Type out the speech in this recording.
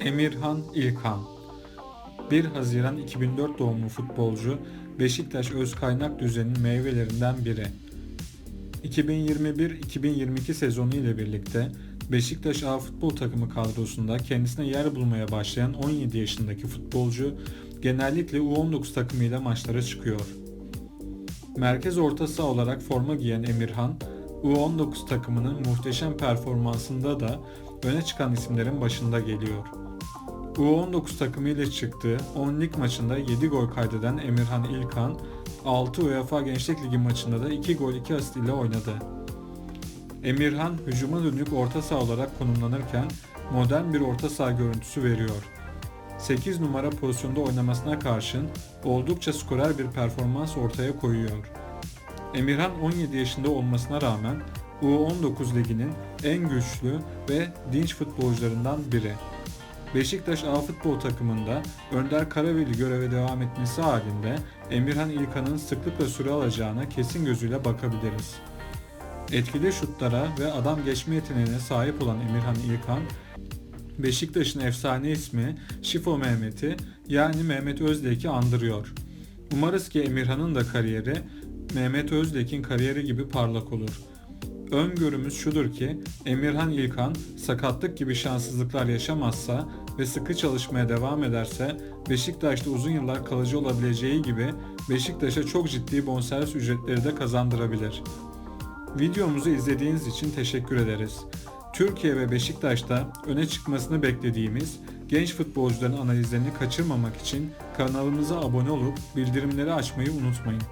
Emirhan İlkan 1 Haziran 2004 doğumlu futbolcu Beşiktaş öz kaynak düzeninin meyvelerinden biri. 2021-2022 sezonu ile birlikte Beşiktaş A futbol takımı kadrosunda kendisine yer bulmaya başlayan 17 yaşındaki futbolcu genellikle U19 takımıyla maçlara çıkıyor. Merkez orta saha olarak forma giyen Emirhan, U19 takımının muhteşem performansında da öne çıkan isimlerin başında geliyor. U19 takımı ile çıktığı 10 lig maçında 7 gol kaydeden Emirhan İlkan, 6 UEFA Gençlik Ligi maçında da 2 gol 2 asist ile oynadı. Emirhan hücuma dönük orta saha olarak konumlanırken modern bir orta saha görüntüsü veriyor. 8 numara pozisyonda oynamasına karşın oldukça skorer bir performans ortaya koyuyor. Emirhan 17 yaşında olmasına rağmen U19 liginin en güçlü ve dinç futbolcularından biri. Beşiktaş A futbol takımında Önder Karaveli göreve devam etmesi halinde Emirhan İlkan'ın sıklıkla süre alacağına kesin gözüyle bakabiliriz. Etkili şutlara ve adam geçme yeteneğine sahip olan Emirhan İlkan, Beşiktaş'ın efsane ismi Şifo Mehmet'i yani Mehmet Özdek'i andırıyor. Umarız ki Emirhan'ın da kariyeri Mehmet Özdek'in kariyeri gibi parlak olur. Öngörümüz şudur ki Emirhan İlkan sakatlık gibi şanssızlıklar yaşamazsa ve sıkı çalışmaya devam ederse Beşiktaş'ta uzun yıllar kalıcı olabileceği gibi Beşiktaş'a çok ciddi bonservis ücretleri de kazandırabilir. Videomuzu izlediğiniz için teşekkür ederiz. Türkiye ve Beşiktaş'ta öne çıkmasını beklediğimiz genç futbolcuların analizlerini kaçırmamak için kanalımıza abone olup bildirimleri açmayı unutmayın.